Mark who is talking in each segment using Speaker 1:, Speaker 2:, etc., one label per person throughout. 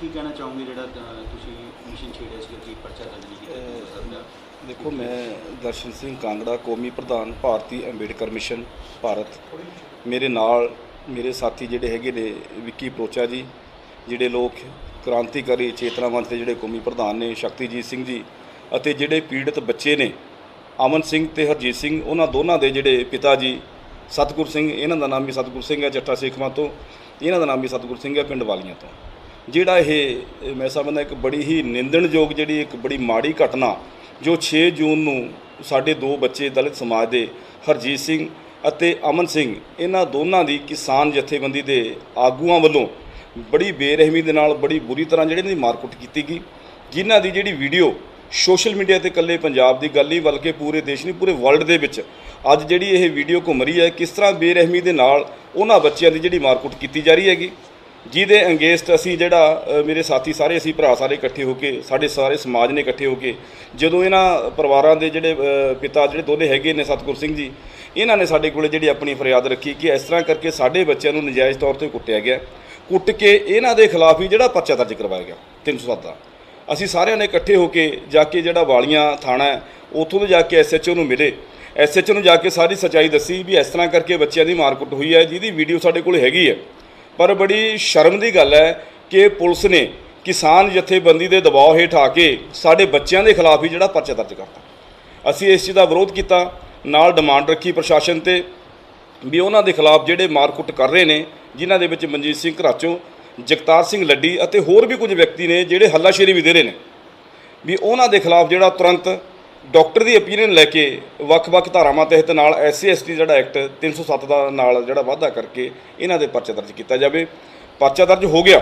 Speaker 1: ਕੀ ਕਹਿਣਾ ਚਾਹੋਗੇ ਜਿਹੜਾ ਅ, ਤੁਸੀਂ ਮਿਸ਼ਨ ਛੇੜਿਆ ਸੀ ਕਿ ਪਰਚਾ ਦਰਜ ਨਹੀਂ ਕੀਤਾ ਜੀ ਸਾਹਿਬ ਦਾ
Speaker 2: ਦੇਖੋ ਮੈਂ ਦਰਸ਼ਨ ਸਿੰਘ ਕਾਂਗੜਾ ਕੌਮੀ ਪ੍ਰਧਾਨ ਭਾਰਤੀ ਅੰਬੇਡਕਰ ਮਿਸ਼ਨ ਭਾਰਤ। ਮੇਰੇ ਨਾਲ ਮੇਰੇ ਸਾਥੀ ਜਿਹੜੇ ਹੈਗੇ ਨੇ ਵਿੱਕੀ ਪਰੋਚਾ ਜੀ ਜਿਹੜੇ ਲੋਕ ਕ੍ਰਾਂਤੀਕਾਰੀ ਚੇਤਨਾਵੰਤ ਦੇ ਜਿਹੜੇ ਕੌਮੀ ਪ੍ਰਧਾਨ ਨੇ ਸ਼ਕਤੀਜੀਤ ਸਿੰਘ ਜੀ ਅਤੇ ਜਿਹੜੇ ਪੀੜਤ ਬੱਚੇ ਨੇ ਅਮਨ ਸਿੰਘ ਤੇ ਹਰਜੀਤ ਸਿੰਘ ਉਹਨਾਂ ਦੋਨਾਂ ਦੇ ਜਿਹੜੇ ਪਿਤਾ ਜੀ ਸਤਗੁਰ ਸਿੰਘ ਇਹਨਾਂ ਦਾ ਨਾਮ ਵੀ ਸਤਗੁਰ ਸਿੰਘ ਹੈ ਜੱਟਾ ਸੇਖਵਾਂ ਤੋਂ ਇਹਨਾਂ ਦਾ ਨਾਮ ਵੀ ਸਤਗੁਰ ਸਿੰਘ ਹੈ ਪਿੰਡ ਵਾਲੀਆਂ ਤੋਂ। ਜਿਹੜਾ ਇਹ ਮੈਂ ਸਮਝਦਾ ਇੱਕ ਬੜੀ ਹੀ ਨਿੰਦਣਯੋਗ ਜਿਹੜੀ ਇੱਕ ਬੜੀ ਮਾੜੀ ਘਟਨਾ ਜੋ 6 ਜੂਨ ਨੂੰ ਸਾਡੇ ਦੋ ਬੱਚੇ ਦਲਿਤ ਸਮਾਜ ਦੇ ਹਰਜੀਤ ਸਿੰਘ ਅਤੇ ਅਮਨ ਸਿੰਘ, ਇਹਨਾਂ ਦੋਨਾਂ ਦੀ ਕਿਸਾਨ ਜਥੇਬੰਦੀ ਦੇ ਆਗੂਆਂ ਵੱਲੋਂ ਬੜੀ ਬੇਰਹਿਮੀ ਦੇ ਨਾਲ, ਬੜੀ ਬੁਰੀ ਤਰ੍ਹਾਂ ਜਿਹੜੀ ਇਹਨਾਂ ਦੀ ਮਾਰਕੁੱਟ ਕੀਤੀ ਗਈ, ਜਿਨ੍ਹਾਂ ਦੀ ਜਿਹੜੀ ਵੀਡੀਓ ਸੋਸ਼ਲ ਮੀਡੀਆ ਤੇ ਇਕੱਲੇ ਪੰਜਾਬ ਦੀ ਗੱਲ ਨਹੀਂ, ਬਲਕਿ ਪੂਰੇ ਦੇਸ਼ ਨਹੀਂ, ਪੂਰੇ ਵਰਲਡ ਦੇ ਵਿੱਚ ਅੱਜ ਜਿਹੜੀ ਇਹ ਵੀਡੀਓ ਘੁੰਮ ਰਹੀ ਹੈ, ਕਿਸ ਤਰ੍ਹਾਂ ਬੇਰਹਿਮੀ ਦੇ ਨਾਲ ਉਹਨਾਂ ਬੱਚਿਆਂ ਦੀ ਜਿਹੜੀ ਮਾਰਕੁੱਟ ਕੀਤੀ ਜਾ ਰਹੀ ਹੈਗੀ। ਜਿਹਦੇ ਅੰਗੇਸਟ ਅਸੀਂ ਜਿਹੜਾ ਮੇਰੇ ਸਾਥੀ ਸਾਰੇ ਅਸੀਂ ਭਰਾ ਸਾਰੇ ਇਕੱਠੇ ਹੋ ਕੇ, ਸਾਡੇ ਸਾਰੇ ਸਮਾਜ ਨੇ ਇਕੱਠੇ ਹੋ ਕੇ, ਜਦੋਂ ਇਹਨਾਂ ਪਰਿਵਾਰਾਂ ਦੇ ਜਿਹੜੇ ਪਿਤਾ ਜਿਹੜੇ ਦੋਨੇ ਹੈਗੇ ਨੇ ਸਤਗੁਰ ਸਿੰਘ ਜੀ, ਇਹਨਾਂ ਨੇ ਸਾਡੇ ਕੋਲੇ ਜਿਹੜੀ ਆਪਣੀ ਫਰਿਆਦ ਰੱਖੀ ਕਿ ਇਸ ਤਰ੍ਹਾਂ ਕਰਕੇ ਸਾਡੇ ਬੱਚਿਆਂ ਨੂੰ ਨਜਾਇਜ਼ ਤੌਰ ਤੇ ਕੁੱਟਿਆ ਗਿਆ। ਕੁੱਟ ਕੇ ਇਹਨਾਂ ਦੇ ਖਿਲਾਫ ਹੀ ਜਿਹੜਾ ਪਰਚਾ ਦਰਜ ਕਰਵਾਇਆ ਗਿਆ 307 ਦਾ। ਅਸੀਂ ਸਾਰਿਆਂ ਨੇ ਇਕੱਠੇ ਹੋ ਕੇ ਜਾ ਕੇ ਜਿਹੜਾ ਵਾਲੀਆਂ ਥਾਣਾ ਉੱਥੋਂ ਦੇ ਜਾ ਕੇ ਐਸਐਚਓ ਨੂੰ ਮਿਲੇ। ਐਸਐਚਓ ਨੂੰ ਜਾ ਕੇ ਸਾਰੀ ਸੱਚਾਈ ਦੱਸੀ ਵੀ ਇਸ ਤਰ੍ਹਾਂ ਕਰਕੇ ਬੱਚਿਆਂ ਦੀ ਮਾਰਕੁੱਟ ਹੋਈ ਹੈ, ਜਿਹਦੀ ਵੀਡੀਓ ਸਾਡੇ ਕੋਲ ਹੈਗੀ ਹੈ। ਪਰ ਬੜੀ ਸ਼ਰਮ ਦੀ ਗੱਲ ਹੈ ਕਿ ਪੁਲਿਸ ਨੇ ਕਿਸਾਨ ਜਥੇਬੰਦੀ ਦੇ ਦਬਾਅ ਹੇਠ ਆ ਕੇ ਸਾਡੇ ਬੱਚਿਆਂ ਦੇ ਖਿਲਾਫ ਹੀ ਜਿਹੜਾ ਪਰਚਾ ਦਰਜ ਕਰਤਾ। ਅਸੀਂ ਇਸ ਚੀਜ਼ ਦਾ ਵਿਰੋਧ ਕੀਤਾ, ਨਾਲ ਡਿਮਾਂਡ ਰੱਖੀ ਪ੍ਰਸ਼ਾਸਨ ਤੇ ਵੀ ਉਹਨਾਂ ਦੇ ਖਿਲਾਫ ਜਿਹੜੇ ਮਾਰਕੁੱਟ ਕਰ ਰਹੇ ਨੇ, ਜਿਨ੍ਹਾਂ ਦੇ ਵਿੱਚ ਮਨਜੀਤ ਸਿੰਘ ਘਰਾਚੋ, ਜਗਤਾਰ ਸਿੰਘ ਲੱਡੀ ਅਤੇ ਹੋਰ ਵੀ ਕੁਝ ਵਿਅਕਤੀ ਨੇ ਜਿਹੜੇ ਹੱਲਾਸ਼ੇਰੀ ਵੀ ਦੇ ਰਹੇ ਨੇ। ਵੀ ਉਹਨਾਂ ਦੇ ਖਿਲਾਫ ਜਿਹੜਾ ਤੁਰੰਤ ਡਾਕਟਰ ਦੀ opinion ਲੈ ਕੇ ਵੱਖ-ਵੱਖ ਧਾਰਾਵਾਂ ਤਹਿਤ ਨਾਲ ਐਸਸੀ ਐਸਟੀ ਜਿਹੜਾ ਐਕਟ 307 ਦਾ ਨਾਲ ਜਿਹੜਾ ਵਾਅਦਾ ਕਰਕੇ ਇਹਨਾਂ ਦੇ ਪਰਚਾ ਦਰਜ ਕੀਤਾ ਜਾਵੇ। ਪਰਚਾ ਦਰਜ ਹੋ ਗਿਆ।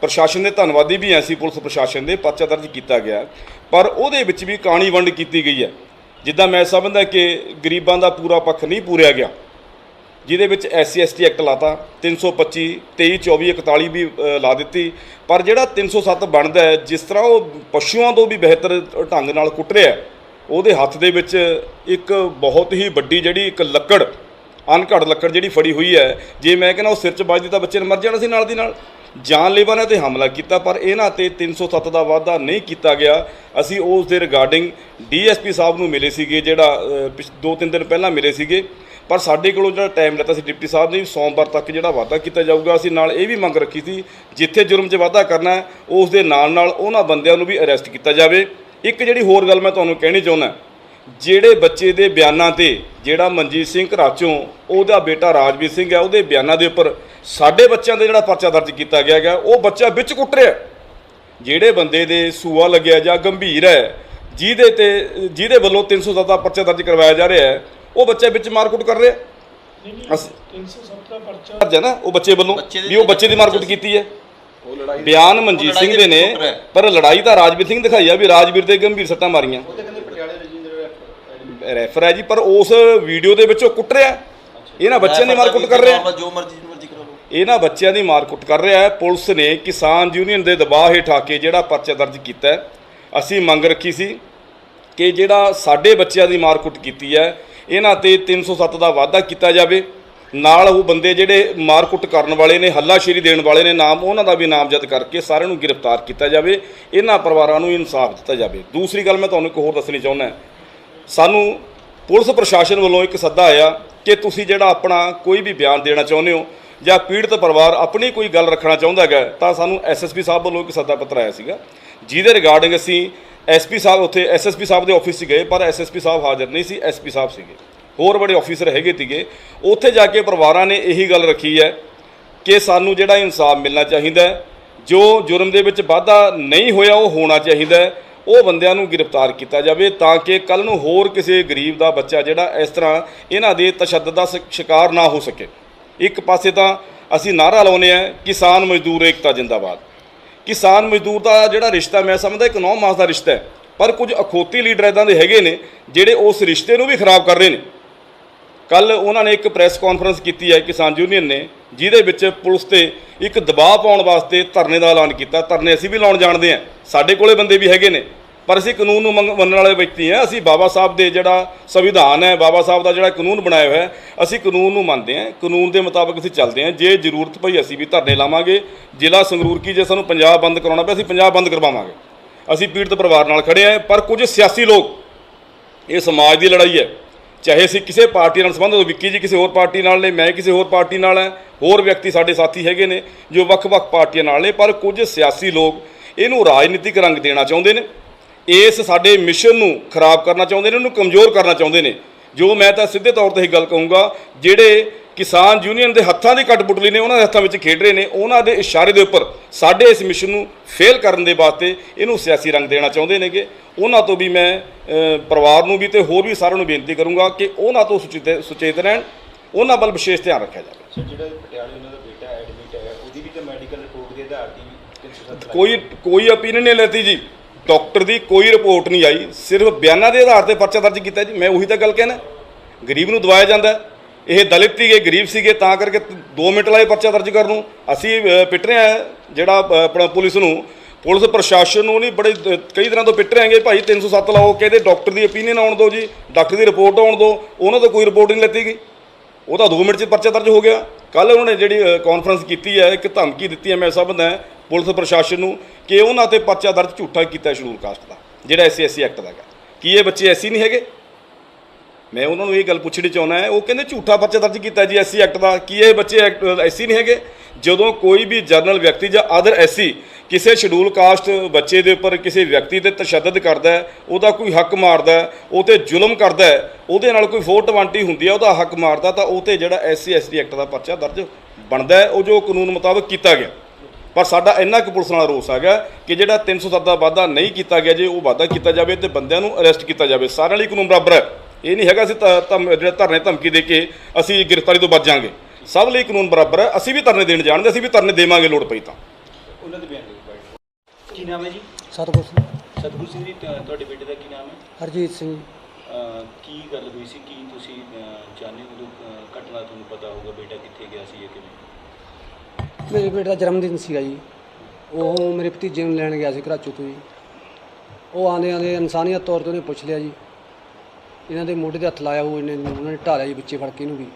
Speaker 2: ਪ੍ਰਸ਼ਾਸਨ ਦੇ ਧੰਨਵਾਦੀ ਵੀ ਐ ਸੀ ਪੁਲਿਸ ਪ੍ਰਸ਼ਾਸਨ ਦੇ ਪਰਚਾ ਦਰਜ ਕੀਤਾ ਗਿਆ। ਪਰ ਉਹਦੇ ਵਿੱਚ ਵੀ ਕਾਣੀ ਵੰਡ ਕੀਤੀ ਗਈ ਹੈ। ਜਿੱਦਾਂ ਮੈਂ ਸਮਝਦਾ ਕਿ ਗਰੀਬਾਂ ਦਾ ਪੂਰਾ ਪੱਖ ਨਹੀਂ ਪੂਰਿਆ ਗਿਆ ਜਿਹਦੇ ਵਿੱਚ ਐਸਸੀ ਐਸਟੀ ਐਕਟ ਲਾਤਾ 325 23 24 41 ਵੀ ਲਾ ਦਿੱਤੀ। ਪਰ ਜਿਹੜਾ 307 ਬਣਦਾ ਹੈ ਜਿਸ ਤਰ੍ਹਾਂ ਉਹ ਪਸ਼ੂਆਂ ਤੋਂ ਵੀ ਬਿਹਤਰ ਢੰਗ ਨਾਲ ਕੁੱਟ ਰਿਹਾ ਹੈ, ਉਹਦੇ ਹੱਥ ਦੇ ਵਿੱਚ ਇੱਕ ਬਹੁਤ ਹੀ ਵੱਡੀ ਜਿਹੜੀ ਇੱਕ ਲੱਕੜ ਅਨਘੜ ਲੱਕੜ ਜਿਹੜੀ ਫੜੀ ਹੋਈ ਹੈ। ਜੇ ਮੈਂ ਕਹਿੰਦਾ ਉਹ ਸਿਰ 'ਚ ਵੱਜਦੀ ਤਾਂ ਬੱਚੇ ਨੇ ਮਰ ਜਾਣਾ ਸੀ ਨਾਲ ਦੀ ਨਾਲ। ਜਾਨਲੇਵਾ ਨੇ ਤੇ ਹਮਲਾ ਕੀਤਾ, ਪਰ ਇਹਨਾਂ ਤੇ 307 ਦਾ ਵਾਅਦਾ ਨਹੀਂ ਕੀਤਾ ਗਿਆ। ਅਸੀਂ ਉਸ ਦੇ ਰਿਗਾਰਡਿੰਗ ਡੀਐਸਪੀ ਸਾਹਿਬ ਨੂੰ ਮਿਲੇ ਸੀਗੇ, ਜਿਹੜਾ ਪਿਛ- ਦੋ ਤਿੰਨ ਦਿਨ ਪਹਿਲਾਂ ਮਿਲੇ ਸੀਗੇ। ਪਰ ਸਾਡੇ ਕੋਲੋਂ ਜਿਹੜਾ ਟਾਈਮ ਲੱਤਾ ਸੀ ਡਿਪਟੀ ਸਾਹਿਬ ਨੇ ਵੀ ਸੋਮਵਾਰ ਤੱਕ ਜਿਹੜਾ ਵਾਅਦਾ ਕੀਤਾ ਜਾਊਗਾ, ਅਸੀਂ ਨਾਲ ਇਹ ਵੀ ਮੰਗ ਰੱਖੀ ਸੀ, ਜਿੱਥੇ ਜੁਰਮ 'ਚ ਵਾਅਦਾ ਕਰਨਾ ਉਸ ਦੇ ਨਾਲ ਨਾਲ ਉਹਨਾਂ ਬੰਦਿਆਂ ਨੂੰ ਵੀ ਅਰੈਸਟ ਕੀਤਾ ਜਾਵੇ। ਇੱਕ ਜਿਹੜੀ ਹੋਰ ਗੱਲ ਮੈਂ ਤੁਹਾਨੂੰ ਕਹਿਣੀ ਚਾਹੁੰਦਾ ਜਿਹੜੇ ਬੱਚੇ ਦੇ ਬਿਆਨਾਂ ਤੇ ਜਿਹੜਾ ਮਨਜੀਤ ਸਿੰਘ ਘਰਾਚੋਂ ਉਹਦਾ ਬੇਟਾ ਰਾਜਵੀਰ ਸਿੰਘ ਹੈ ਉਹਦੇ ਬਿਆਨਾਂ ਦੇ ਉੱਪਰ ਸਾਡੇ ਬੱਚਿਆਂ ਦਾ ਜਿਹੜਾ ਪਰਚਾ ਦਰਜ ਕੀਤਾ ਗਿਆ ਹੈਗਾ ਉਹ ਬੱਚਾ ਵਿੱਚ ਕੁੱਟ ਰਿਹਾ ਜਿਹੜੇ ਬੰਦੇ ਦੇ ਸੂਆ ਲੱਗਿਆ ਜਾਂ ਗੰਭੀਰ ਹੈ ਜਿਹਦੇ ਤੇ ਜਿਹਦੇ ਵੱਲੋਂ 307 ਦਾ ਪਰਚਾ ਦਰਜ ਕਰਵਾਇਆ ਜਾ ਰਿਹਾ ਹੈ ਉਹ ਬੱਚਾ ਵਿੱਚ ਮਾਰਕੁੱਟ ਕਰ ਰਿਹਾ ਅਸੀਂ
Speaker 3: 317 ਪਰਚਾ
Speaker 2: ਦਰਜ ਹੈ ਨਾ ਉਹ ਬੱਚੇ ਵੱਲੋਂ
Speaker 4: ਦੇ
Speaker 2: ਵੀ ਉਹ ਬੱਚੇ ਦੀ ਮਾਰਕੁੱਟ ਕੀਤੀ ਹੈ। ਬਿਆਨ ਮਨਜੀਤ ਸਿੰਘ ਦੇ ਨੇ
Speaker 4: ਕੁੱਟ।
Speaker 2: ਪਰ ਲੜਾਈ ਤਾਂ ਰਾਜਵੀਰ ਸਿੰਘ ਦਿਖਾਈ ਆ ਵੀ ਰਾਜਵੀਰ ਦੇ ਗੰਭੀਰ ਸੱਟਾਂ ਮਾਰੀਆਂ। ਰੈਫਰ ਹੈ। ਜੀ ਪਰ ਉਸ ਵੀਡੀਓ ਦੇ ਵਿੱਚ ਉਹ ਕੁੱਟ ਰਿਹਾ। ਇਹਨਾਂ ਬੱਚਿਆਂ ਦੀ ਮਾਰਕੁੱਟ ਕਰ ਰਿਹਾ।
Speaker 4: ਜੋ ਮਰਜ਼ੀ ਮਰਜ਼ੀ ਕਰੋ
Speaker 2: ਇਹਨਾਂ ਬੱਚਿਆਂ ਦੀ ਮਾਰਕੁੱਟ ਕਰ ਰਿਹਾ ਹੈ। ਪੁਲਿਸ ਨੇ ਕਿਸਾਨ ਯੂਨੀਅਨ ਦੇ ਦਬਾਅ ਹੇਠ ਆ ਕੇ ਜਿਹੜਾ ਪਰਚਾ ਦਰਜ ਕੀਤਾ ਅਸੀਂ ਮੰਗ ਰੱਖੀ ਸੀ ਕਿ ਜਿਹੜਾ ਸਾਡੇ ਬੱਚਿਆਂ ਦੀ ਮਾਰਕੁੱਟ ਕੀਤੀ ਹੈ ਇਹਨਾਂ ਤੇ 307 ਦਾ ਵਾਅਦਾ ਕੀਤਾ ਜਾਵੇ। ਨਾਲ ਉਹ ਬੰਦੇ ਜਿਹੜੇ ਮਾਰਕੁੱਟ ਕਰਨ ਵਾਲੇ ਨੇ, ਹੱਲਾਸ਼ੇਰੀ ਦੇਣ ਵਾਲੇ ਨੇ, ਨਾਮ ਉਹਨਾਂ ਦਾ ਵੀ ਨਾਮਜ਼ਦ ਕਰਕੇ ਸਾਰਿਆਂ ਨੂੰ ਗ੍ਰਿਫਤਾਰ ਕੀਤਾ ਜਾਵੇ, ਇਹਨਾਂ ਪਰਿਵਾਰਾਂ ਨੂੰ ਇਨਸਾਫ ਦਿੱਤਾ ਜਾਵੇ। ਦੂਸਰੀ ਗੱਲ ਮੈਂ ਤੁਹਾਨੂੰ ਇੱਕ ਹੋਰ ਦੱਸਣੀ ਚਾਹੁੰਦਾ ਸਾਨੂੰ ਪੁਲਿਸ ਪ੍ਰਸ਼ਾਸਨ ਵੱਲੋਂ ਇੱਕ ਸੱਦਾ ਆਇਆ ਕਿ ਤੁਸੀਂ ਜਿਹੜਾ ਆਪਣਾ ਕੋਈ ਵੀ ਬਿਆਨ ਦੇਣਾ ਚਾਹੁੰਦੇ ਹੋ ਜਾਂ ਪੀੜਤ ਪਰਿਵਾਰ ਆਪਣੀ ਕੋਈ ਗੱਲ ਰੱਖਣਾ ਚਾਹੁੰਦਾ ਹੈਗਾ, ਤਾਂ ਸਾਨੂੰ ਐਸਐਸਪੀ ਸਾਹਿਬ ਵੱਲੋਂ ਇੱਕ ਸੱਦਾ ਪੱਤਰ ਆਇਆ ਸੀਗਾ। ਜਿਹਦੇ ਰਿਗਾਰਡਿੰਗ ਅਸੀਂ ਐਸਪੀ ਸਾਹਿਬ ਉੱਥੇ ਐਸਐਸਪੀ ਸਾਹਿਬ ਦੇ ਆਫਿਸ 'ਚ ਗਏ, ਪਰ ਐਸਐਸਪੀ ਸਾਹਿਬ ਹਾਜ਼ਰ ਨਹੀਂ ਸੀ ਐਸਪੀ ਸਾਹਿਬ ਸੀਗੇ। ਹੋਰ ਬੜੇ ਆਫੀਸਰ ਹੈਗੇ ਸੀਗੇ। ਉੱਥੇ ਜਾ ਕੇ ਪਰਿਵਾਰਾਂ ਨੇ ਇਹੀ ਗੱਲ ਰੱਖੀ ਹੈ ਕਿ ਸਾਨੂੰ ਜਿਹੜਾ ਇਨਸਾਫ ਮਿਲਣਾ ਚਾਹੀਦਾ ਹੈ, ਜੋ ਜੁਰਮ ਦੇ ਵਿੱਚ ਵਾਧਾ ਨਹੀਂ ਹੋਇਆ ਉਹ ਹੋਣਾ ਚਾਹੀਦਾ ਹੈ, ਉਹ ਬੰਦਿਆਂ ਨੂੰ ਗ੍ਰਿਫਤਾਰ ਕੀਤਾ ਜਾਵੇ ਤਾਂ ਕਿ ਕੱਲ ਨੂੰ ਹੋਰ ਕਿਸੇ ਗਰੀਬ ਦਾ ਬੱਚਾ ਜਿਹੜਾ ਇਸ ਤਰ੍ਹਾਂ ਇਹਨਾਂ ਦੇ ਤਸ਼ੱਦਦ ਦਾ ਸ਼ਿਕਾਰ ਨਾ ਹੋ ਸਕੇ। ਇੱਕ ਪਾਸੇ ਤਾਂ ਅਸੀਂ ਨਾਰਾ ਲਾਉਨੇ ਆ ਕਿਸਾਨ ਮਜ਼ਦੂਰ ਏਕਤਾ ਜਿੰਦਾਬਾਦ। ਕਿਸਾਨ ਮਜ਼ਦੂਰ ਦਾ ਜਿਹੜਾ ਰਿਸ਼ਤਾ ਮੈਂ ਸਮਝਦਾ ਇੱਕ 9 ਮਾਸ ਦਾ ਰਿਸ਼ਤਾ ਹੈ, ਪਰ ਕੁਝ ਅਖੋਤੀ ਲੀਡਰ ਇਦਾਂ ਦੇ ਹੈਗੇ ਨੇ ਜਿਹੜੇ ਉਸ ਰਿਸ਼ਤੇ ਨੂੰ ਵੀ ਖਰਾਬ ਕਰ ਰਹੇ ਨੇ। ਕੱਲ ਉਹਨਾਂ ਨੇ ਇੱਕ ਪ੍ਰੈਸ ਕਾਨਫਰੰਸ ਕੀਤੀ ਹੈ ਕਿਸਾਨ ਯੂਨੀਅਨ ਨੇ, ਜਿਹਦੇ ਵਿੱਚ ਪੁਲਿਸ ਤੇ ਇੱਕ ਦਬਾਅ ਪਾਉਣ ਵਾਸਤੇ ਧਰਨੇ ਦਾ ਐਲਾਨ ਕੀਤਾ। ਧਰਨੇ ਅਸੀਂ ਵੀ ਲਾਉਣ ਜਾਣਦੇ ਹਾਂ। ਸਾਡੇ ਕੋਲੇ ਬੰਦੇ ਵੀ ਹੈਗੇ ਨੇ, ਪਰ ਅਸੀਂ ਕਾਨੂੰਨ ਨੂੰ ਮੰਗ- ਮੰਨਣ ਵਾਲੇ ਵਿਅਕਤੀ ਹਾਂ। ਅਸੀਂ ਬਾਬਾ ਸਾਹਿਬ ਦੇ ਜਿਹੜਾ ਸੰਵਿਧਾਨ ਹੈ, ਬਾਬਾ ਸਾਹਿਬ ਦਾ ਜਿਹੜਾ ਕਾਨੂੰਨ ਬਣਾਇਆ ਹੋਇਆ ਅਸੀਂ ਕਾਨੂੰਨ ਨੂੰ ਮੰਨਦੇ ਹਾਂ। ਕਾਨੂੰਨ ਦੇ ਮੁਤਾਬਕ ਅਸੀਂ ਚੱਲਦੇ ਹਾਂ। ਜੇ ਜ਼ਰੂਰਤ ਪਈ ਅਸੀਂ ਵੀ ਧਰਨੇ ਲਾਵਾਂਗੇ। ਜ਼ਿਲ੍ਹਾ ਸੰਗਰੂਰ ਕੀ ਜੇ ਸਾਨੂੰ ਪੰਜਾਬ ਬੰਦ ਕਰਾਉਣਾ ਪਿਆ, ਅਸੀਂ ਪੰਜਾਬ ਬੰਦ ਕਰਵਾਵਾਂਗੇ। ਅਸੀਂ ਪੀੜਤ ਪਰਿਵਾਰ ਨਾਲ ਖੜੇ ਹਾਂ, ਪਰ ਕੁਝ ਸਿਆਸੀ ਲੋਕ, ਇਹ ਸਮਾਜ ਦੀ ਲੜਾਈ ਹੈ। ਚਾਹੇ ਅਸੀਂ ਕਿਸੇ ਪਾਰਟੀ ਨਾਲ ਸੰਬੰਧਿਤ ਵਿੱਕੀ ਜੀ ਕਿਸੇ ਹੋਰ ਪਾਰਟੀ ਨਾਲ ਨੇ, ਮੈਂ ਕਿਸੇ ਹੋਰ ਪਾਰਟੀ ਨਾਲ ਹਾਂ, ਹੋਰ ਵਿਅਕਤੀ ਸਾਡੇ ਸਾਥੀ ਹੈਗੇ ਨੇ, ਜੋ ਵੱਖ-ਵੱਖ ਪਾਰਟੀਆਂ ਨਾਲ ਨੇ, ਪਰ ਕੁਝ ਸਿਆਸੀ ਲੋਕ ਇਹਨੂੰ ਰਾਜਨੀਤਿਕ ਰੰਗ ਦੇਣਾ ਚਾਹੁੰਦੇ ਨੇ, ਇਸ ਸਾਡੇ ਮਿਸ਼ਨ ਨੂੰ ਖਰਾਬ ਕਰਨਾ ਚਾਹੁੰਦੇ ਨੇ, ਇਹਨੂੰ ਕਮਜ਼ੋਰ ਕਰਨਾ ਚਾਹੁੰਦੇ ਨੇ। ਜੋ ਮੈਂ ਤਾਂ ਸਿੱਧੇ ਤੌਰ ਤੇ ਇਹ ਗੱਲ ਕਹੂੰਗਾ, ਜਿਹੜੇ ਕਿਸਾਨ ਯੂਨੀਅਨ ਦੇ ਹੱਥਾਂ ਦੀ ਕਟਪੁਤਲੀ ਨੇ ਉਹਨਾਂ ਦੇ ਹੱਥਾਂ ਵਿੱਚ ਖੇਡ ਰਹੇ ਨੇ। ਉਹਨਾਂ ਦੇ ਇਸ਼ਾਰੇ ਦੇ ਉੱਪਰ ਸਾਡੇ ਇਸ ਮਿਸ਼ਨ ਨੂੰ ਫੇਲ ਕਰਨ ਦੇ ਵਾਸਤੇ ਇਹਨੂੰ ਸਿਆਸੀ ਰੰਗ ਦੇਣਾ ਚਾਹੁੰਦੇ ਨੇਗੇ। ਉਹਨਾਂ ਤੋਂ ਵੀ ਮੈਂ ਪਰਿਵਾਰ ਨੂੰ ਵੀ ਤੇ ਹੋਰ ਵੀ ਸਾਰਿਆਂ ਨੂੰ ਬੇਨਤੀ ਕਰੂੰਗਾ ਕਿ ਉਹਨਾਂ ਤੋਂ ਸੁਚੇਤ ਸੁਚੇਤ ਰਹਿਣ। ਉਹਨਾਂ ਵੱਲ ਵਿਸ਼ੇਸ਼ ਧਿਆਨ ਰੱਖਿਆ ਜਾਵੇ।
Speaker 1: ਜਿਹੜਾ ਪਟਿਆਲੇ ਉਹਨਾਂ ਦਾ ਬੇਟਾ ਐਡਮਿਟ ਹੈ ਉਹਦੀ ਵੀ ਤਾਂ ਮੈਡੀਕਲ ਰਿਪੋਰਟ ਦੇ ਆਧਾਰ ਤੇ 307
Speaker 2: ਕੋਈ ਕੋਈ ਓਪੀਨੀਅਨ ਨਹੀਂ ਲੈਤੀ ਜੀ। ਡਾਕਟਰ ਦੀ ਕੋਈ ਰਿਪੋਰਟ ਨਹੀਂ ਆਈ। ਸਿਰਫ ਬਿਆਨਾਂ ਦੇ ਆਧਾਰ ਤੇ ਪਰਚਾ ਦਰਜ ਕੀਤਾ ਜੀ। ਮੈਂ ਉਹੀ ਤਾਂ ਗੱਲ ਕਹਿਣਾ। ਗਰੀਬ ਨੂੰ ਦਵਾਇਆ ਜਾਂਦਾ। ਇਹ ਦਲਿਤ ਸੀਗੇ, ਗਰੀਬ ਸੀਗੇ, ਤਾਂ ਕਰਕੇ 2 ਮਿੰਟ ਲਾਏ ਪਰਚਾ ਦਰਜ ਕਰਨ ਨੂੰ। ਅਸੀਂ ਪਿੱਟ ਰਹੇ ਹਾਂ ਜਿਹੜਾ ਆਪਣਾ ਪੁਲਿਸ ਨੂੰ। ਪੁਲਿਸ ਪ੍ਰਸ਼ਾਸਨ ਨੂੰ ਨਹੀਂ, ਬੜੇ ਕਈ ਤਰ੍ਹਾਂ ਤੋਂ ਪਿੱਟ ਰਹੇ ਹਾਂਗੇ। ਭਾਈ 307 ਲਾਓ, ਕਹਿੰਦੇ ਡਾਕਟਰ ਦੀ ਓਪੀਨੀਅਨ ਆਉਣ ਦਿਓ ਜੀ, ਡਾਕਟਰ ਦੀ ਰਿਪੋਰਟ ਆਉਣ ਦਿਓ, ਉਹਨਾਂ ਤੋਂ ਕੋਈ ਰਿਪੋਰਟ ਨਹੀਂ ਲੈਤੀ ਗਈ। ਉਹ ਤਾਂ 2 ਮਿੰਟ 'ਚ ਪਰਚਾ ਦਰਜ ਹੋ ਗਿਆ। ਕੱਲ ਉਹਨਾਂ ਨੇ ਜਿਹੜੀ ਕਾਨਫਰੰਸ ਕੀਤੀ ਹੈ, ਇੱਕ ਧਮਕੀ ਦਿੱਤੀ ਹੈ ਮੈਂ ਸਭ ਦਾ ਪੁਲਿਸ ਪ੍ਰਸ਼ਾਸਨ ਨੂੰ, ਕਿ ਉਹਨਾਂ ਤੇ ਪਰਚਾ ਦਰਜ ਝੂਠਾ ਕੀਤਾ ਸ਼ਡਿਊਲ ਕਾਸਟ ਦਾ, ਜਿਹੜਾ ਐਸਸੀ ਐਸਸੀ ਐਕਟ ਦਾ ਹੈਗਾ। ਕੀ ਇਹ ਬੱਚੇ ਐਸੀ ਨਹੀਂ ਹੈਗੇ? ਮੈਂ ਉਹਨਾਂ ਨੂੰ ਇਹ ਗੱਲ ਪੁੱਛਣੀ ਚਾਹੁੰਦਾ ਹੈ, ਉਹ ਕਹਿੰਦੇ ਝੂਠਾ ਪਰਚਾ ਦਰਜ ਕੀਤਾ ਜੀ ਐਸਸੀ ਐਕਟ ਦਾ, ਕੀ ਇਹ ਬੱਚੇ ਐਸਸੀ ਨਹੀਂ ਹੈਗੇ। ਜਦੋਂ ਕੋਈ ਵੀ ਜਰਨਲ ਵਿਅਕਤੀ ਜਾਂ ਅਦਰ ਐਸਸੀ ਕਿਸੇ ਸ਼ਡਿਊਲ ਕਾਸਟ ਬੱਚੇ ਦੇ ਉੱਪਰ ਕਿਸੇ ਵਿਅਕਤੀ ਤੇ ਤਸ਼ੱਦਦ ਕਰਦਾ ਹੈ, ਉਹਦਾ ਕੋਈ ਹੱਕ ਮਾਰਦਾ ਹੈ, ਉਹ ਤੇ ਜ਼ੁਲਮ ਕਰਦਾ ਹੈ, ਉਹਦੇ ਨਾਲ ਕੋਈ 420 ਹੁੰਦੀ ਹੈ, ਉਹਦਾ ਹੱਕ ਮਾਰਦਾ, ਤਾਂ ਉਹ ਤੇ ਜਿਹੜਾ ਐਸਸੀ ਐਸਟੀ ਐਕਟ ਦਾ ਪਰਚਾ ਦਰਜ ਬਣਦਾ ਹੈ, ਉਹ ਜੋ ਕਾਨੂੰਨ ਮੁਤਾਬਕ ਕੀਤਾ ਗਿਆ। ਪਰ ਸਾਡਾ ਇੰਨਾ ਕੁ ਪੁਲਿਸ ਨਾਲ ਰੋਸ ਹੈਗਾ ਕਿ ਜਿਹੜਾ 307 ਦਾ ਵਾਅਦਾ ਨਹੀਂ ਕੀਤਾ ਗਿਆ ਜੇ ਉਹ ਵਾਅਦਾ ਕੀਤਾ ਜਾਵੇ ਤੇ ਬੰਦਿਆਂ ਨੂੰ ਅਰੈਸਟ ਕੀਤਾ ਜਾਵੇ। ਸਾਰਿਆਂ ਲਈ ਕਾਨੂੰਨ ਬਰਾਬਰ ਹੈ। ਇਹ ਨਹੀਂ ਹੈਗਾ ਅਸੀਂ ਜਿਹੜਾ ਧਰਨੇ ਧਮਕੀ ਦੇ ਕੇ ਅਸੀਂ ਗ੍ਰਿਫਤਾਰੀ ਤੋਂ ਬਚ ਜਾਾਂਗੇ। ਸਭ ਲਈ ਕਾਨੂੰਨ ਬਰਾਬਰ ਹੈ ਅਸੀਂ ਵੀ ਧਰਨੇ ਦੇਣ ਜਾਣਦੇ ਅਸੀਂ ਵੀ ਧਰਨੇ ਦੇਵਾਂਗੇ ਲੋੜ ਪਈ ਤਾਂ।
Speaker 1: ਉਹਨਾਂ ਦੇ ਬਿਆਨ ਦੇ ਕੀ ਨਾਮ ਹੈ ਜੀ?
Speaker 3: ਸਤਿਗੁਰ ਸਿੰਘ।
Speaker 1: ਸਤਿਗੁਰੂ ਸਿੰਘ ਜੀ ਤੁਹਾਡੇ ਬੇਟੇ ਦਾ ਕੀ ਨਾਮ ਹੈ?
Speaker 3: ਹਰਜੀਤ ਸਿੰਘ।
Speaker 1: ਕੀ ਗੱਲ ਹੋਈ ਸੀ? ਕੀ ਤੁਸੀਂ ਜਦੋਂ ਅਹ, ਘਟਨਾ ਤੁਹਾਨੂੰ ਪਤਾ ਹੋਊਗਾ ਬੇਟਾ ਕਿੱਥੇ ਗਿਆ ਸੀ ਜਾਂ ਕਿਵੇਂ?
Speaker 3: ਮੇਰੇ ਬੇਟੇ ਦਾ ਜਨਮ ਦਿਨ ਸੀਗਾ ਜੀ। ਉਹ ਮੇਰੇ ਭਤੀਜੇ ਨੂੰ ਲੈਣ ਗਿਆ ਸੀ ਘਰਾਚੂ ਤੋਂ ਜੀ। ਉਹ ਆਂਦੇ ਆਂਦੇ ਇਨਸਾਨੀਅਤ ਤੌਰ ਤੇ ਉਹਨੇ ਪੁੱਛ ਲਿਆ ਜੀ। ਇਹਨਾਂ ਦੇ ਮੋਢੇ ਤੇ ਹੱਥ ਲਾਇਆ ਉਹ ਇਹਨੇ ਉਹਨਾਂ ਨੇ ਢਾਲਿਆ ਜੀ ਵਿੱਚੇ ਫੜ ਕੇ ਇਹਨੂੰ ਵੀ।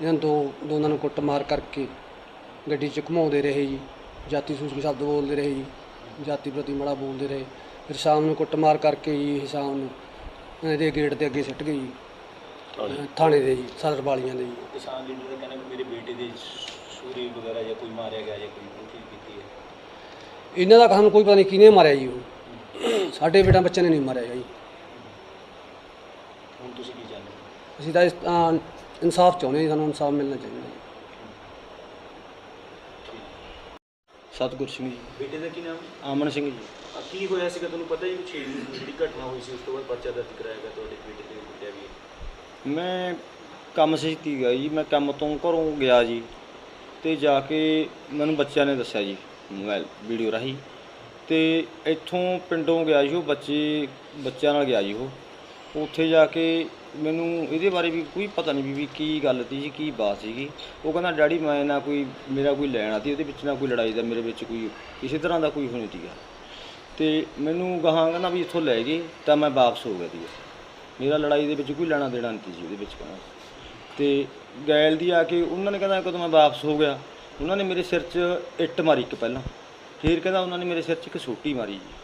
Speaker 3: ਇਹਨਾਂ ਨੂੰ ਦੋ ਦੋਨਾਂ ਨੂੰ ਕੁੱਟਮਾਰ ਕਰਕੇ ਗੱਡੀ 'ਚ ਘੁਮਾਉਂਦੇ ਰਹੇ ਜੀ ਜਾਤੀ ਸੂਚਕ ਸ਼ਬਦ ਬੋਲਦੇ ਰਹੇ ਜੀ ਜਾਤੀ ਪ੍ਰਤੀ ਮਾੜਾ ਬੋਲਦੇ ਰਹੇ। ਫਿਰ ਸ਼ਾਮ ਨੂੰ ਕੁੱਟਮਾਰ ਕਰਕੇ ਜੀ ਇਹ ਸ਼ਾਮ ਨੂੰ ਇਹਦੇ ਗੇਟ ਦੇ ਅੱਗੇ ਸਿੱਟ ਗਏ ਜੀ। ਥਾਣੇ। ਦੇ ਜੀ ਸਦਰ ਵਾਲੀਆਂ ਦੇ ਜੀ।
Speaker 1: ਕਿਸਾਨ ਲੀਡਰ ਦਾ ਕਹਿੰਦਾ ਮੇਰੇ ਬੇਟੇ ਦੇ ਸੂਰੀ ਵਗੈਰਾ ਜਾਂ ਕੋਈ ਮਾਰਿਆ ਗਿਆ ਜਾਂ ਕੋਈ ਚੀਜ਼ ਕੀਤੀ ਹੈ।
Speaker 3: ਇਹਨਾਂ ਦਾ ਸਾਨੂੰ ਕੋਈ ਪਤਾ ਨਹੀਂ ਕਿਹਨੇ ਮਾਰਿਆ ਜੀ ਉਹ। ਸਾਡੇ ਬੇਟਾ ਬੱਚੇ ਨੇ ਨਹੀਂ ਮਾਰਿਆ ਜੀ।
Speaker 1: ਹੁਣ ਤੁਸੀਂ ਕੀ ਜਾਣਦੇ ਹੋ?
Speaker 3: ਅਸੀਂ ਤਾਂ ਇਸ ਤਾਂ ਇਨਸਾਫ ਚਾਹੁੰਦੇ ਹਾਂ ਜੀ, ਸਾਨੂੰ ਇਨਸਾਫ ਮਿਲਣਾ ਚਾਹੀਦਾ ਜੀ।
Speaker 4: ਸਤਿਗੁਰ ਸਿੰਘ ਜੀ।
Speaker 1: ਬੇਟੇ ਦਾ ਕੀ ਨਾਮ? ਹੈ
Speaker 4: ਆਮਨ ਸਿੰਘ ਜੀ।
Speaker 1: ਕੀ ਹੋਇਆ ਸੀਗਾ ਤੁਹਾਨੂੰ ਪਤਾ ਹੀ 6 ਨੂੰ ਜਿਹੜੀ ਘਟਨਾ ਹੋਈ ਸੀ ਉਸ ਤੋਂ ਬਾਅਦ ਪਰਚਾ ਦਰਜ ਕਰਾਇਆ ਗਿਆ ਤੁਹਾਡੇ ਬੇਟੇ ਤੇ ਕੁੱਟਿਆ ਵੀ ਹੈ।
Speaker 4: ਮੈਂ ਕੰਮ ਸਿੱਖੀ ਗਿਆ ਜੀ ਮੈਂ ਕੰਮ ਤੋਂ ਘਰੋਂ ਗਿਆ ਜੀ ਤੇ ਜਾ ਕੇ ਮੈਨੂੰ ਬੱਚਿਆਂ ਨੇ ਦੱਸਿਆ ਜੀ ਮੋਬਾਈਲ ਵੀਡੀਓ ਰਾਹੀਂ। ਤੇ ਇੱਥੋਂ ਪਿੰਡੋਂ ਗਿਆ ਜੀ ਉਹ ਬੱਚੇ ਬੱਚਿਆਂ ਨਾਲ ਗਿਆ ਜੀ ਉਹ। ਉੱਥੇ ਜਾ ਕੇ ਮੈਨੂੰ ਇਹਦੇ ਬਾਰੇ ਵੀ ਕੋਈ ਪਤਾ ਨਹੀਂ ਵੀ ਕੀ ਗੱਲ ਤੀ ਜੀ, ਕੀ ਬਾਤ ਸੀਗੀ। ਉਹ ਕਹਿੰਦਾ, ਡੈਡੀ, ਮੈਂ ਨਾ ਕੋਈ, ਮੇਰਾ ਕੋਈ ਲੈਣਾ ਤੀ ਉਹਦੇ ਵਿੱਚ ਨਾ ਕੋਈ ਲੜਾਈ ਦਾ, ਮੇਰੇ ਵਿੱਚ ਕੋਈ ਕਿਸੇ ਤਰ੍ਹਾਂ ਦਾ ਕੋਈ ਹੋਣੀ ਸੀਗਾ। ਤੇ ਮੈਨੂੰ ਗਾਹਾਂ ਕਹਿੰਦਾ ਵੀ ਇੱਥੋਂ ਲੈ ਗਏ, ਤਾਂ ਮੈਂ ਵਾਪਸ ਹੋ ਗਿਆ ਸੀ ਮੇਰਾ ਲੜਾਈ ਦੇ ਵਿੱਚ ਕੋਈ ਲੈਣਾ ਦੇਣਾ ਨਹੀਂ ਸੀ ਉਹਦੇ ਵਿੱਚ ਕਹਿੰਦਾ। ਤੇ ਗੈਲ ਦੀ ਆ ਕੇ ਉਹਨਾਂ ਨੇ ਕਹਿੰਦਾ ਕਦੋਂ ਮੈਂ ਵਾਪਸ ਹੋ ਗਿਆ। ਉਹਨਾਂ ਨੇ ਮੇਰੇ ਸਿਰ 'ਚ ਇੱਟ ਮਾਰੀ ਇੱਕ ਪਹਿਲਾਂ। ਫਿਰ ਕਹਿੰਦਾ, ਉਹਨਾਂ ਨੇ ਮੇਰੇ ਸਿਰ 'ਚ ਇੱਕ ਸੋਟੀ ਮਾਰੀ ਜੀ।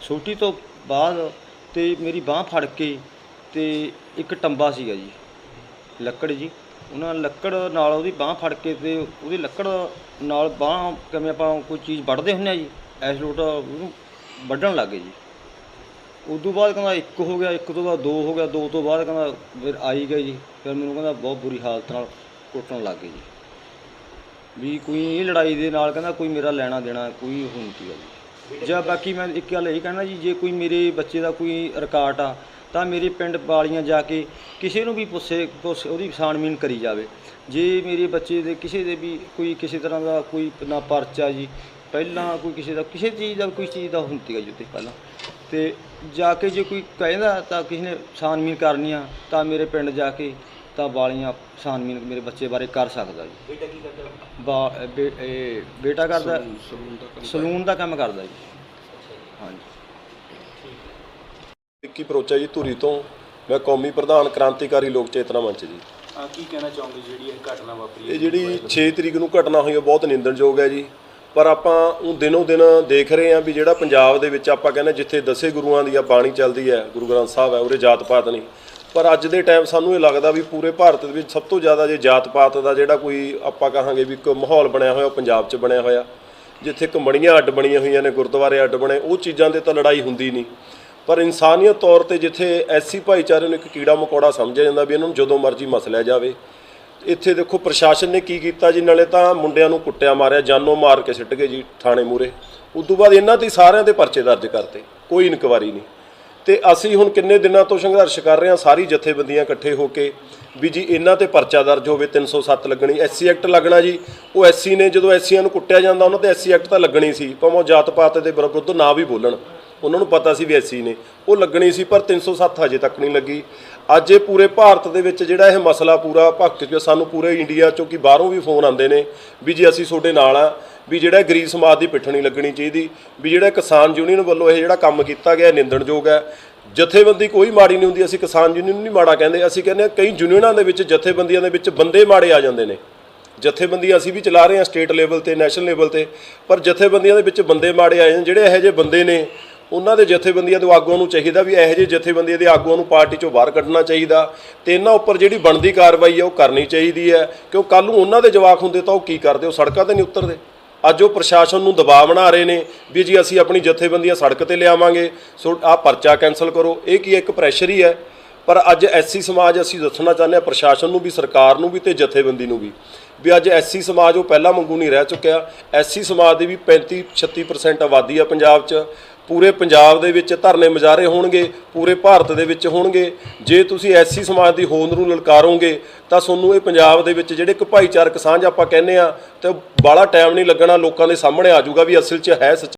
Speaker 4: ਸੋਟੀ ਤੋਂ ਬਾਅਦ ਤੇ ਮੇਰੀ ਬਾਹ ਫੜ ਕੇ ਤੇ ਇੱਕ ਟੰਬਾ ਸੀਗਾ ਜੀ, ਲੱਕੜ ਜੀ। ਉਹਨਾਂ ਲੱਕੜ ਨਾਲ ਉਹਦੀ ਬਾਹ ਫੜ ਕੇ ਤੇ ਉਹਦੀ ਲੱਕੜ ਨਾਲ ਬਾਹ ਕਿਵੇਂ ਆਪਾਂ ਕੋਈ ਚੀਜ਼ ਵੱਢਦੇ ਹੁੰਦੇ ਆ ਜੀ, ਐਸ ਲੋਟ ਉਹਨੂੰ ਵੱਢਣ ਲੱਗ ਗਏ ਜੀ। ਉਦੋਂ ਬਾਅਦ ਕਹਿੰਦਾ ਇੱਕ ਹੋ ਗਿਆ, ਇੱਕ ਤੋਂ ਬਾਅਦ ਦੋ ਹੋ ਗਿਆ, ਦੋ ਤੋਂ ਬਾਅਦ ਕਹਿੰਦਾ ਫਿਰ ਆਈ ਗਏ ਜੀ, ਫਿਰ ਮੈਨੂੰ ਕਹਿੰਦਾ ਬਹੁਤ ਬੁਰੀ ਹਾਲਤ ਨਾਲ ਕੁੱਟਣ ਲੱਗ ਗਏ ਜੀ। ਵੀ ਕੋਈ ਇਹ ਲੜਾਈ ਦੇ ਨਾਲ ਕਹਿੰਦਾ ਕੋਈ ਮੇਰਾ ਲੈਣਾ ਦੇਣਾ ਕੋਈ ਹੁੰਦੀ ਆ ਜੀ। ਜਾਂ ਬਾਕੀ ਮੈਂ ਇੱਕ ਗੱਲ ਇਹ ਕਹਿਣਾ ਜੀ, ਜੇ ਕੋਈ ਮੇਰੇ ਬੱਚੇ ਦਾ ਕੋਈ ਰਿਕਾਰਡ ਆ, ਤਾਂ ਮੇਰੇ ਪਿੰਡ ਵਾਲੀਆਂ ਜਾ ਕੇ ਕਿਸੇ ਨੂੰ ਵੀ ਪੁੱਛੇ, ਪੁੱਛ ਉਹਦੀ ਛਾਣਬੀਣ ਕਰੀ ਜਾਵੇ। ਜੇ ਮੇਰੇ ਬੱਚੇ ਦੇ ਕਿਸੇ ਦੇ ਵੀ ਕੋਈ ਕਿਸੇ ਤਰ੍ਹਾਂ ਦਾ ਕੋਈ ਨਾ ਪਰਚਾ ਜੀ, ਪਹਿਲਾਂ ਕੋਈ ਕਿਸੇ ਦਾ, ਕਿਸੇ ਚੀਜ਼ ਦਾ ਕੋਈ ਚੀਜ਼ ਦਾ ਹੁੰਦੀ ਹੈ ਜੀ ਉੱਤੇ ਪਹਿਲਾਂ। ਤੇ ਜਾ ਕੇ ਜੇ ਕੋਈ ਕਹਿੰਦਾ ਤਾਂ ਕਿਸੇ ਨੇ ਛਾਣਬੀਣ ਕਰਨੀ ਆ, ਤਾਂ ਮੇਰੇ ਪਿੰਡ ਜਾ ਕੇ ਤਾਂ ਵਾਲੀਆਂ ਛਾਣਬੀਣ ਮੇਰੇ ਬੱਚੇ ਬਾਰੇ ਕਰ ਸਕਦਾ ਜੀ।
Speaker 1: ਬੇਟਾ ਕੀ ਕਰਦਾ?
Speaker 4: ਬਾ- ਬੇ- ਇਹ ਬੇਟਾ ਕਰਦਾ ਸਲੂਨ ਦਾ ਕੰਮ ਕਰਦਾ। ਜੀ। ਹਾਂਜੀ।
Speaker 5: ਵਿੱਕੀ ਪਰੋਚਾ ਜੀ ਧੂਰੀ ਤੋਂ। ਮੈਂ ਕੌਮੀ ਪ੍ਰਧਾਨ ਕ੍ਰਾਂਤੀਕਾਰੀ ਲੋਕ ਚੇਤਨਾ ਮੰਚ ਜੀ।
Speaker 1: ਅਹ ਕੀ ਕਹਿਣਾ ਚਾਹੋਗੇ ਜਿਹੜੀ ਇਹ ਘਟਨਾ ਵਾਪਰੀ ਹੈ?
Speaker 5: ਇਹ ਜਿਹੜੀ 6 ਤਰੀਕ ਨੂੰ ਘਟਨਾ ਹੋਈ ਹੈ ਬਹੁਤ ਨਿੰਦਣਯੋਗ ਹੈ ਜੀ। ਪਰ ਆਪਾਂ ਉਹ ਦਿਨੋਂ ਦਿਨ ਦੇਖ ਰਹੇ ਹਾਂ ਵੀ ਜਿਹੜਾ ਪੰਜਾਬ ਦੇ ਵਿੱਚ ਆਪਾਂ ਕਹਿੰਦੇ ਜਿੱਥੇ ਦਸੇ ਗੁਰੂਆਂ ਦੀ ਆ ਬਾਣੀ ਚੱਲਦੀ ਹੈ ਗੁਰੂ ਗ੍ਰੰਥ ਸਾਹਿਬ ਹੈ ਉਹਦੇ ਜਾਤ ਪਾਤ ਨਹੀਂ। ਪਰ ਅੱਜ ਦੇ ਟਾਈਮ ਸਾਨੂੰ ਇਹ ਲੱਗਦਾ ਵੀ ਪੂਰੇ ਭਾਰਤ ਦੇ ਵਿੱਚ ਸਭ ਤੋਂ ਜ਼ਿਆਦਾ ਜੇ ਜਾਤ ਪਾਤ ਦਾ ਜਿਹੜਾ ਕੋਈ ਆਪਾਂ ਕਹਾਂਗੇ ਵੀ ਇੱਕ ਮਾਹੌਲ ਬਣਿਆ ਹੋਇਆ ਪੰਜਾਬ 'ਚ ਬਣਿਆ ਹੋਇਆ। ਜਿੱਥੇ ਕਮਣੀਆਂ ਅੱਡ ਬਣੀਆਂ ਹੋਈਆਂ ਨੇ, ਗੁਰਦੁਆਰੇ ਅੱਡ ਬਣੇ, ਉਹ ਚੀਜ਼ਾਂ ਦੇ ਤਾਂ ਲੜਾਈ ਹੁੰਦੀ ਨਹੀਂ। ਪਰ ਇਨਸਾਨੀਅਤ ਤੌਰ ਤੇ ਜਿੱਥੇ ਐਸੀ ਭਾਈਚਾਰੇ ਨੂੰ ਇੱਕ ਕੀੜਾ ਮਕੌੜਾ ਸਮਝਿਆ ਜਾਂਦਾ ਵੀ ਇਹਨਾਂ ਨੂੰ ਜਦੋਂ ਮਰਜ਼ੀ ਮਸਲਿਆ ਜਾਵੇ। ਇੱਥੇ ਦੇਖੋ ਪ੍ਰਸ਼ਾਸਨ ਨੇ ਕੀ ਕੀਤਾ ਜੀ, ਨਾਲੇ ਤਾਂ ਮੁੰਡਿਆਂ ਨੂੰ ਕੁੱਟਿਆ ਮਾਰਿਆ, ਜਾਨੋਂ ਮਾਰ ਕੇ ਸਿੱਟ ਗਏ ਜੀ, ਥਾਣੇ ਮੂਰੇ ਉਸ ਤੋਂ ਬਾਅਦ ਇਹਨਾਂ ਤੇ ਸਾਰਿਆਂ ਦੇ ਪਰਚੇ ਦਰਜ ਕਰਤੇ, ਕੋਈ ਇਨਕੁਆਰੀ ਨਹੀਂ। ਤੇ ਅਸੀਂ ਹੁਣ ਕਿੰਨੇ ਦਿਨਾਂ ਤੋਂ ਸੰਘਰਸ਼ ਕਰ ਰਹੇ ਹਾਂ, ਸਾਰੀ ਜਥੇਬੰਦੀਆਂ ਇਕੱਠੇ ਹੋ ਕੇ। ਵੀ ਜੀ, ਇਹਨਾਂ ਤੇ ਪਰਚਾ ਦਰਜ ਹੋਵੇ 307 ਲੱਗਣੀ ਐਸਸੀ ਐਕਟ ਲੱਗਣਾ ਜੀ। ਉਹ ਐਸਸੀ ਨੇ ਜਦੋਂ ਐਸਸੀਆਂ ਨੂੰ ਕੁੱਟਿਆ ਜਾਂਦਾ, ਉਹਨਾਂ ਤੇ ਐਸਸੀ ਐਕਟ ਤਾਂ ਲੱਗਣੀ ਸੀ। ਭਾਵੇਂ ਉਹ ਜਾਤ ਪਾਤ ਦੇ ਵਿਰੁੱਧ ਨਾ ਵੀ ਬੋਲਣ। ਉਹਨਾਂ ਨੂੰ ਪਤਾ ਸੀ ਵੀ ਐਸਸੀ ਨੇ। ਉਹ ਲੱਗਣੀ ਸੀ, ਪਰ 307 ਹਜੇ ਤੱਕ ਨਹੀਂ ਲੱਗੀ। ਅੱਜ ਇਹ ਪੂਰੇ ਭਾਰਤ ਦੇ ਵਿੱਚ ਜਿਹੜਾ ਇਹ ਮਸਲਾ ਪੂਰਾ ਭੱਕ ਸਾਨੂੰ ਪੂਰੇ ਇੰਡੀਆ ਚੋਂ ਕਿ ਬਾਹਰੋਂ ਵੀ ਫੋਨ ਆਉਂਦੇ ਨੇ, ਵੀ ਜੀ, ਅਸੀਂ ਤੁਹਾਡੇ ਨਾਲ ਆ ਵੀ ਜਿਹੜਾ ਗਰੀਬ ਸਮਾਜ ਦੀ ਪਿੱਠ ਨਹੀਂ ਲੱਗਣੀ ਚਾਹੀਦੀ, ਵੀ ਜਿਹੜਾ ਕਿਸਾਨ ਯੂਨੀਅਨ ਵੱਲੋਂ ਇਹ ਜਿਹੜਾ ਕੰਮ ਕੀਤਾ ਗਿਆ ਨਿੰਦਣਯੋਗ ਹੈ। ਜਥੇਬੰਦੀ ਕੋਈ ਮਾੜੀ ਨਹੀਂ ਹੁੰਦੀ, ਅਸੀਂ ਕਿਸਾਨ ਯੂਨੀਅਨ ਨੂੰ ਨਹੀਂ ਮਾੜਾ ਕਹਿੰਦੇ, ਅਸੀਂ ਕਹਿੰਦੇ ਹਾਂ ਕਈ ਯੂਨੀਅਨਾਂ ਦੇ ਵਿੱਚ, ਜਥੇਬੰਦੀਆਂ ਦੇ ਵਿੱਚ ਬੰਦੇ ਮਾੜੇ ਆ ਜਾਂਦੇ ਨੇ। ਜਥੇਬੰਦੀਆਂ ਅਸੀਂ ਵੀ ਚਲਾ ਰਹੇ ਹਾਂ ਸਟੇਟ ਲੈਵਲ ਤੇ, ਨੈਸ਼ਨਲ ਲੈਵਲ ਤੇ, ਪਰ ਜਥੇਬੰਦੀਆਂ ਦੇ ਵਿੱਚ ਬੰਦੇ ਮਾੜੇ ਆ ਜਾਂਦੇ, ਜਿਹੜੇ ਇਹੋ ਜਿਹੇ ਬੰਦੇ ਨੇ, ਉਹਨਾਂ ਦੇ ਜਥੇਬੰਦੀਆਂ ਦੇ ਆਗੂਆਂ ਨੂੰ ਚਾਹੀਦਾ ਵੀ ਇਹੋ ਜਿਹੇ ਜਥੇਬੰਦੀਆਂ ਦੇ ਆਗੂਆਂ ਨੂੰ ਪਾਰਟੀ ਚੋਂ ਬਾਹਰ ਕੱਢਣਾ ਚਾਹੀਦਾ, ਤੇ ਇਹਨਾਂ ਉੱਪਰ ਜਿਹੜੀ ਬਣਦੀ ਕਾਰਵਾਈ ਹੈ ਉਹ ਕਰਨੀ ਚਾਹੀਦੀ ਹੈ, ਕਿਉਂ ਕੱਲ ਨੂੰ ਉਹਨਾਂ ਦੇ ਜਵਾਕ ਹੁੰਦੇ ਤਾਂ ਉਹ ਕੀ ਕਰਦੇ, ਉਹ ਸੜਕਾਂ ਤੇ ਨਹੀਂ ਉਤਰਦੇ। ਅੱਜ ਉਹ ਪ੍ਰਸ਼ਾਸਨ ਨੂੰ ਦਬਾਅ ਬਣਾ ਰਹੇ ਨੇ ਵੀ ਜੀ ਅਸੀਂ ਆਪਣੀ ਜਥੇਬੰਦੀਆਂ ਸੜਕ ਤੇ ਲਿਆਵਾਂਗੇ। ਸੋ ਆਹ ਪਰਚਾ ਕੈਨਸਲ ਕਰੋ। ਇਹ ਕੀ ਇੱਕ ਪ੍ਰੈਸ਼ਰ ਹੀ ਹੈ? ਪਰ ਅੱਜ ਐਸਸੀ ਸਮਾਜ ਅਸੀਂ ਦੱਸਣਾ ਚਾਹੁੰਦੇ ਹਾਂ, ਪ੍ਰਸ਼ਾਸਨ ਨੂੰ ਵੀ, ਸਰਕਾਰ ਨੂੰ ਵੀ ਤੇ ਜਥੇਬੰਦੀ ਨੂੰ ਵੀ ਵੀ ਅੱਜ ਐਸਸੀ ਸਮਾਜ ਉਹ ਪਹਿਲਾਂ ਵਾਂਗੂ ਨਹੀਂ ਰਹਿ ਚੁੱਕਿਆ। ਐਸਸੀ ਸਮਾਜ ਦੀ ਵੀ 35 36% ਆਬਾਦੀ ਆ ਪੰਜਾਬ 'ਚ। ਪੂਰੇ ਪੰਜਾਬ ਦੇ ਵਿੱਚ ਧਰਨੇ ਮੁਜ਼ਾਹਰੇ ਹੋਣਗੇ, ਪੂਰੇ ਭਾਰਤ ਦੇ ਵਿੱਚ ਹੋਣਗੇ। ਜੇ ਤੁਸੀਂ ਐਸੀ ਸਮਾਜ ਦੀ ਹੋਂਦ ਨੂੰ ਲਲਕਾਰੋਗੇ, ਤਾਂ ਤੁਹਾਨੂੰ ਇਹ ਪੰਜਾਬ ਦੇ ਵਿੱਚ ਜਿਹੜੇ ਇੱਕ ਭਾਈਚਾਰਕ ਸਾਂਝ ਆਪਾਂ ਕਹਿੰਦੇ ਆ ਤੇ ਬਾਲਾ ਟਾਈਮ ਨਹੀਂ ਲੱਗਣਾ ਲੋਕਾਂ ਦੇ ਸਾਹਮਣੇ ਆ ਜਾਊਗਾ ਵੀ ਅਸਲ 'ਚ ਹੈ ਸੱਚ।